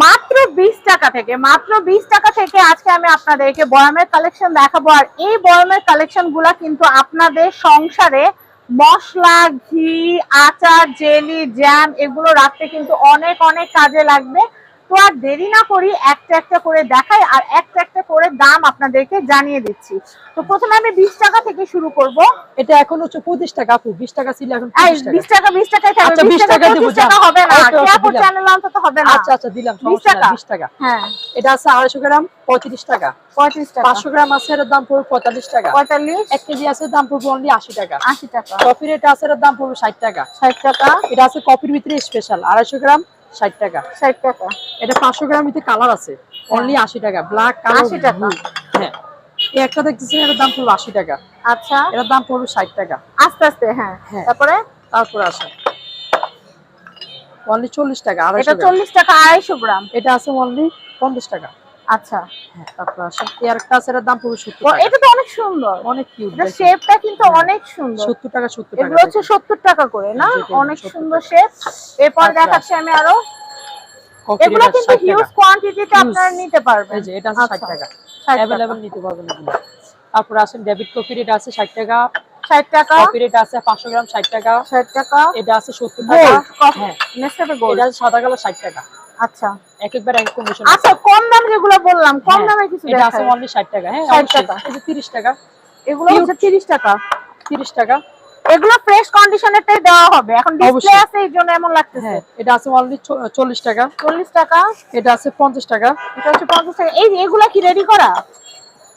মাত্র বিশ টাকা থেকে, মাত্র বিশ টাকা থেকে আজকে আমি আপনাদেরকে বয়ামের কালেকশন দেখাবো। আর এই বয়ামের কালেকশনগুলা কিন্তু আপনাদের সংসারে মশলা, ঘি, আচার, জেলি জ্যাম এগুলো রাখতে কিন্তু অনেক অনেক কাজে লাগবে। তো আর দেরি না করি একটা একটা করে দেখাই আর একটা একটা করে দাম আপনাদেরকে জানিয়ে দিচ্ছি। তো প্রথমে আমি বিশ টাকা থেকে শুরু করব। এটা এখন হচ্ছে পঁচিশ টাকা আপু বিশ টাকা ছিল এখন এই 25 টাকা। বিশ টাকা বিশ টাকায় থাকবে। আচ্ছা, 20 20 টাকা টাকা হবে না। চ্যানেল অন্তত হবে না। আচ্ছা আচ্ছা দিলাম 20 সমস্যা নাই, টাকা? 20 টাকা। হ্যাঁ। এটা আছে আড়াইশো গ্রাম পঁয়ত্রিশ টাকা। পঁয়ত্রিশ টাকা। পাঁচশো গ্রাম আছে এটার দাম পড়বে পঁয়তাল্লিশ টাকা। পঁয়তাল্লিশ। এক কেজি আছে দাম পড়বে অনলি আশি টাকা। আশি টাকা। কফির এটা আছে দাম পড়বে ষাট টাকা। ষাট টাকা। এটা আছে কফির ভিতরে স্পেশাল আড়াইশো গ্রাম। ষাট টাকা। ষাট টাকা। এটা পাঁচশো গ্রাম এতে কালার আছে। অনলি আশি টাকা। ব্ল্যাক কালার 80 টাকা। হ্যাঁ। একটা দেখতেছেন এটার দাম পড়বে আশি টাকা। আচ্ছা। এটার দাম পড়বে ষাট টাকা। আস্তে আস্তে হ্যাঁ। হ্যাঁ। তারপরে? তারপরে আসে অনলি চল্লিশ টাকা আড়াইশো চল্লিশ টাকা আড়াইশো গ্রাম। এটা আছে অনলি পঞ্চাশ টাকা। আচ্ছা। হ্যাঁ তারপরে আরেকটা আছে দাম টাকা। এটা তো অনেক সুন্দর। অনেক কিউট এটা শেপটা কিন্তু অনেক সুন্দর। সত্তর টাকা সত্তর টাকা এগুলো হচ্ছে সত্তর টাকা করে না? অনেক সুন্দর শেপ এরপর আচ্ছা। দেখাচ্ছি আমি আরও। এগুলো কিন্তু হিউজ। কোয়ান্টিটিতে আপনারা নিতে পারবেন। এই যে এটা আছে আচ্ছা, টাকা। 60 নিতে পারবেন এগুলো। তারপরে ডেবিট কফি রেট আছে ষাট টাকা। ষাট টাকা। কফি রেট আছে পাঁচশো গ্রাম ষাট টাকা। ষাট টাকা। এটা আছে সত্তর টাকা। হ্যাঁ। এটা আছে সাদা কালো ষাট টাকা। আচ্ছা। এক একবার এক কন্ডিশন আচ্ছা কম দাম যেগুলো বললাম কম দামে কিছু হ্যাঁ, এটা আছে দেখাই। অনলি ষাট টাকা। হ্যাঁ 60 টাকা। এই যে তিরিশ টাকা। এগুলো হচ্ছে তিরিশ টাকা। তিরিশ টাকা। এগুলো ফ্রেশ কন্ডিশনেরটাই দেওয়া হবে। এখন ডিসপ্লে। আছে এই জন্য এমন লাগতেছে। হ্যাঁ এটা আছে অনলি চল্লিশ টাকা। চল্লিশ টাকা। এটা আছে পঞ্চাশ টাকা। এটা হচ্ছে পঞ্চাশ টাকা। এই এগুলা কি রেডি করা?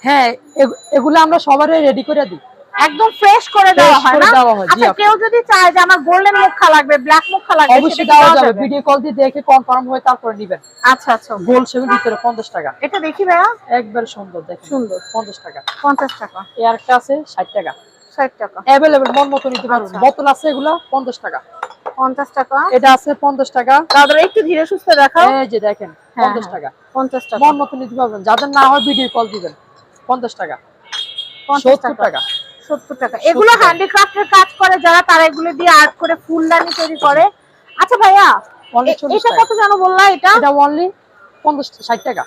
হ্যাঁ এগু- এগুলো আমরা সবারই রেডি করে দিই। একদম ফ্রেশ করে দেওয়া হয় না? হয়, আচ্ছা কেউ যদি চায় যে আমার গোল্ডেন মুখা লাগবে ব্ল্যাক মুখা লাগবে অবশ্যই দেওয়া যাবে ভিডিও কল দিয়ে দেখে কনফার্ম হয়ে তারপরে নিবেন। আচ্ছা আচ্ছা গোল সেগুন ভিতরে পঞ্চাশ টাকা। এটা দেখি ভাইয়া। একবার সুন্দর দেখেন। সুন্দর। পঞ্চাশ টাকা। পঞ্চাশ টাকা। এই আরেকটা আছে ষাট টাকা। ষাট টাকা। অ্যাভেলেবেল মন মতো নিতে পারবেন আচ্ছা। বোতল আছে এগুলো পঞ্চাশ টাকা। পঞ্চাশ টাকা। এটা আছে পঞ্চাশ টাকা। তারপরে একটু ধীরে সুস্থ দেখাও। এই যে দেখেন হ্যাঁ, পঞ্চাশ হ্যাঁ। টাকা। পঞ্চাশ টাকা। মন মতো নিতে পারবেন। যাদের না হয় ভিডিও কল দিবেন। পঞ্চাশ টাকা। পঞ্চাশ সত্তর টাকা। টাকা। সত্তর টাকা। এগুলো। হ্যান্ডিক্রাফটের কাজ করে যারা তারা এগুলো দিয়ে আর্ট করে ফুলদানি তৈরি করে। আচ্ছা ভাইয়া এটা কত যেন বললা এটা? এটা অনলি পঞ্চাশ ষাট টাকা।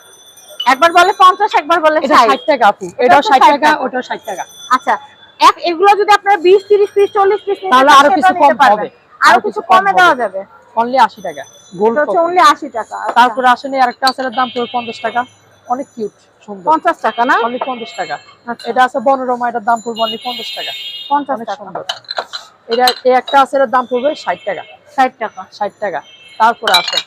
একবার বলে পঞ্চাশ একবার বলে ষাট। টাকা আপু। এটাও ষাট টাকা। ওটাও ষাট টাকা। আচ্ছা এক এগুলো যদি আপনারা বিশ তিরিশ পিস চল্লিশ পিস তাহলে আরও কিছু কম হবে। আরও কিছু কমে দেওয়া যাবে। অনলি আশি টাকা গোল্ড অনলি আশি টাকা আচ্ছা। তারপরে আসেন আরেকটা আছে দাম পঞ্চাশ টাকা। অনেক কিউট সুন্দর পঞ্চাশ টাকা না? অনলি পঞ্চাশ টাকা। আচ্ছা, এটা আছে বনরমা এটার দাম পড়বে অনলি পঞ্চাশ টাকা। পঞ্চাশ অনেক টাকা। সুন্দর। এটা এই একটা আছে এটার দাম পড়বে ষাট টাকা। ষাট টাকা। ষাট টাকা। তারপরে আসেন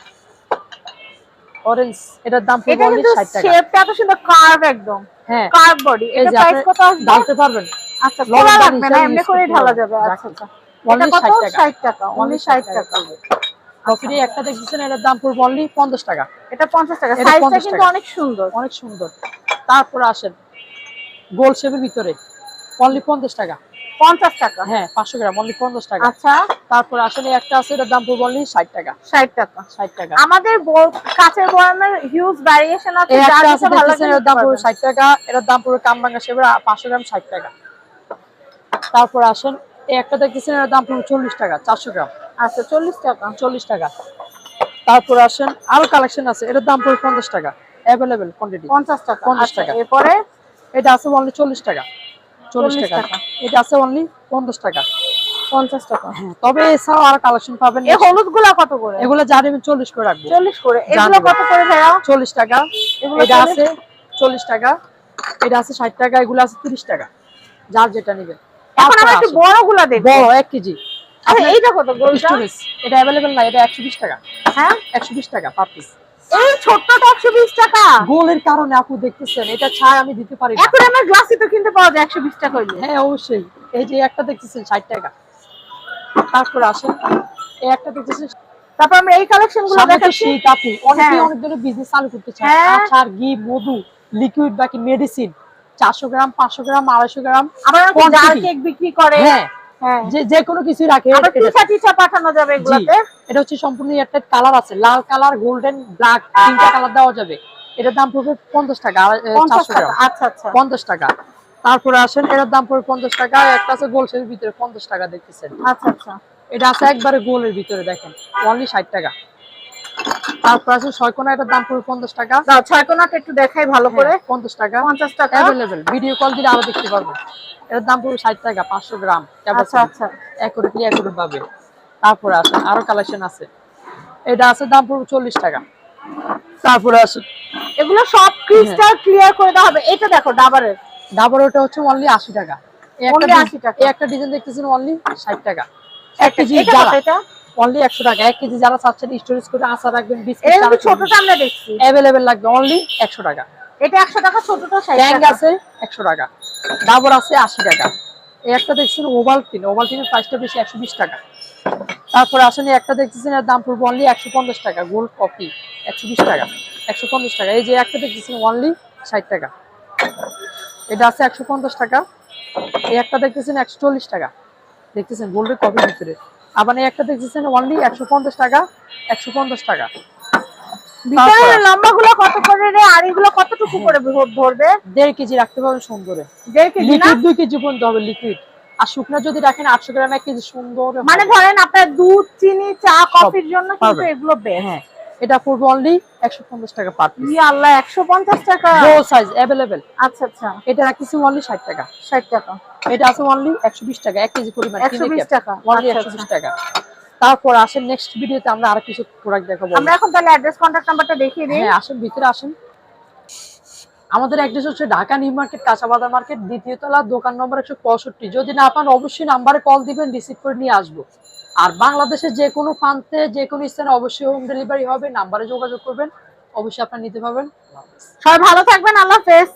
অরেঞ্জ এটার দাম পড়বে এটা অনলি কিন্তু ষাট টাকা। শেপটা এত সুন্দর কার্ভ একদম। হ্যাঁ। কার্ভ বডি এটা প্রাইস কত ঢালতে পারবেন। আচ্ছা খোলা লাগবে না এমনি করে ঢালা যাবে আচ্ছা। আচ্ছা এটা অনলি কত? ষাট টাকা। ষাট টাকা অনলি ষাট টাকা কফির একটা দেখতেছেন এটার দাম পড়বে অনলি পঞ্চাশ টাকা। এটা পঞ্চাশ টাকা সাইজটা কিন্তু টাকা। অনেক সুন্দর। অনেক সুন্দর। তারপরে আসেন গোল শেপের ভিতরে অনলি পঞ্চাশ টাকা। পঞ্চাশ টাকা? হ্যাঁ পাঁচশো গ্রাম অনলি পঞ্চাশ টাকা। আচ্ছা। তারপরে আসলে একটা আছে এটার দাম পড়বে অনলি ষাট টাকা। ষাট টাকা। ষাট টাকা। আমাদের কাঁচের বয়ামের হিউজ ভ্যারিয়েশন আছে এটার দাম পড়বে ষাট টাকা এটার দাম পড়বে কামরাঙ্গা শেপের পাঁচশো গ্রাম ষাট টাকা। তারপর আসেন এই একটা দেখতেছেন এটার দাম পড়বে চল্লিশ টাকা চারশো গ্রাম। আচ্ছা চল্লিশ টাকা। চল্লিশ টাকা। তারপর আসেন আরও কালেকশন আছে এটার দাম পড়বে পঞ্চাশ টাকা। অ্যাভেলেবেল কোয়ান্টিটি পঞ্চাশ টাকা। 50 আচ্ছা, টাকা। এরপরে? এটা আছে অনলি চল্লিশ টাকা। 40 টাকা। এটা আছে অনলি পঞ্চাশ টাকা। পঞ্চাশ টাকা। হ্যাঁ তবে এছাড়াও আর কালেকশন পাবেন এই হলুদগুলা কত করে? এগুলো যা নেবেন চল্লিশ করে রাখব। চল্লিশ করে। এগুলো কত করে ভাইয়া? চল্লিশ টাকা। এগুলো এটা আছে চল্লিশ টাকা। এটা আছে ষাট টাকা। এগুলো আছে তিরিশ টাকা। যার যেটা নেবেন। এখন আমরা একটু আসেন। বড়গুলা দেখব বড় এক কেজি। আচ্ছা এইটা কত? গোলটা? এটা অ্যাভেলেবেল না এটা একশো বিশ টাকা। হ্যাঁ? একশো বিশ টাকা পার পিস এই বিশ টাকা। গোলের কারণে আপু দেখতেছেন এটা আমি দিতে পারি এখন আমার গ্লাসই তো কিনতে পাওয়া যায় একশো বিশ টাকা হইলে। হ্যাঁ অবশ্যই। এই যে একটা দেখতেছেন ষাট টাকা। তারপর আসেন। এই একটা দেখতেছেন তারপর আমরা এই কালেকশনগুলো দেখাচ্ছি। শীত আপু। অনেকে হ্যাঁ। অনেক ধরনের বিজনেস চালু করতে চায়। হ্যাঁ। আচার ঘি মধু লিকুইড বাকি মেডিসিন চারশো গ্রাম পাঁচশো গ্রাম আড়াইশো গ্রাম আবার কেক বিক্রি করে। হ্যাঁ। যে যে কোনো কিছু রাখে। পাঠানো যাবে এটা হচ্ছে সম্পূর্ণ একটা কালার আছে। লাল কালার গোল্ডেন ব্ল্যাক তিনটা কালার দেওয়া যাবে। এটার দাম পড়বে পঞ্চাশ টাকা আড়াই- পঞ্চাশ টাকা। আচ্ছা আচ্ছা। পঞ্চাশ টাকা। তারপরে আসেন এটার দাম পড়বে পঞ্চাশ টাকা। একটা আছে গোল সের ভিতরে পঞ্চাশ টাকা দেখতেছেন। আচ্ছা আচ্ছা। এটা আছে একবারে গোলের ভিতরে দেখেন। অনলি ষাট টাকা। তারপর আছে ছয়কোনা এটার দাম পড়বে পঞ্চাশ টাকা। ছয় কোনাটা একটু দেখাই ভালো করে হ্যাঁ, পঞ্চাশ টাকা। পঞ্চাশ টাকা। অ্যাভেলেবেল ভিডিও কল দিলে আরও দেখতে পারবেন এটার দাম পড়বে ষাট টাকা পাঁচশো গ্রাম। আচ্ছা আচ্ছা। অ্যাকুরেটলি অ্যাকুরেট পাবে। তারপরে আছে আরও কালেকশন আছে। এটা আছে দাম পড়বে চল্লিশ টাকা। তারপরে আছে। এগুলো সব ক্রিস্টাল ক্লিয়ার করে দেওয়া হবে। এটা দেখো ডাবারের ডাবর ওটা হচ্ছে অনলি আশি টাকা। একটা Only ডিজ- 80 টাকা। ডিজাইন দেখতেছেন অনলি ষাট টাকা। এক কেজি এটা এটা? অনলি একশো টাকা। এক কেজি যারা চাচ্ছেন স্টোরেজ করে আচার রাখবেন এটা কিন্তু ছোটটা আমরা দেখছি। অ্যাভেলেবেল লাগবে অনলি একশো টাকা। এটা একশো টাকা ছোটটা ষাট ট্যাঙ্ক আছে একশো টাকা। ডাবর আছে আশি টাকা। এই একটা দেখছেন ওভালটিন ওভালটিনের প্রাইসটা বেশি একশো বিশ টাকা। তারপরে আসেন একটা দেখতেছেন এর দাম পড়বে অনলি একশো পঞ্চাশ টাকা। গোল্ড একশো বিশ টাকা। একশো পঞ্চাশ টাকা। এই যে একটা দেখতেছেন অনলি ষাট টাকা। এটা আছে একশো পঞ্চাশ টাকা। এই একটা দেখতেছেন একশো চল্লিশ টাকা। দেখতেছেন গোল্ডের কফির ভিতরে। আবার এই একটা দেখতেছেন অনলি একশো পঞ্চাশ টাকা একশো পঞ্চাশ টাকা। ভিতরের লম্বাগুলো কত করে রে? আর এগুলো কতটুকু করে ধরবে ভরবে? দেড় কেজি রাখতে পারবেন সুন্দরে। দেড় কেজি লিকুইড দুই কেজি পর্যন্ত হবে লিকুইড। আর শুকনো যদি রাখেন আটশো গ্রাম এক কেজি সুন্দর মানে ধরেন আপনার দুধ চিনি চা কফির জন্য কিন্তু এগুলো বেশ হ্যাঁ। এটা পড়বে অনলি একশো পঞ্চাশ টাকা পার পিস আল্লাহ একশো পঞ্চাশ টাকা? বড় সাইজ অ্যাভেলেবেল আচ্ছা আচ্ছা। এটা কিছু অনলি ষাট টাকা। ষাট টাকা। এটা আছে অনলি একশো বিশ টাকা এক কেজি পরিমাণ। একশো বিশ টাকা। অনলি আচ্ছা, একশো বিশ টাকা। তারপর আসেন নেক্সট ভিডিওতে আমরা আর কিছু প্রোডাক্ট দেখাবো। আমরা এখন তাহলে অ্যাড্রেস কন্ট্যাক্ট নাম্বারটা দেখিয়ে দিই। হ্যাঁ আসেন ভিতরে আসেন। আমাদের অ্যাড্রেস হচ্ছে ঢাকা, নিউ মার্কেট কাঁচাবাদা মার্কেট, দ্বিতীয় তলা, দোকান নম্বর একশো পঁয়ষট্টি। যদি না পান, অবশ্যই নাম্বারে কল দিবেন রিসিভ করে নিয়ে আসব। আর বাংলাদেশের যে কোনো প্রান্তে, যে কোনো স্থানে অবশ্যই হোম ডেলিভারি হবে, নাম্বারে যোগাযোগ করবেন, অবশ্যই আপনার নিতে পারবেন। সবাই ভালো থাকবেন, আল্লাহ হাফেজ।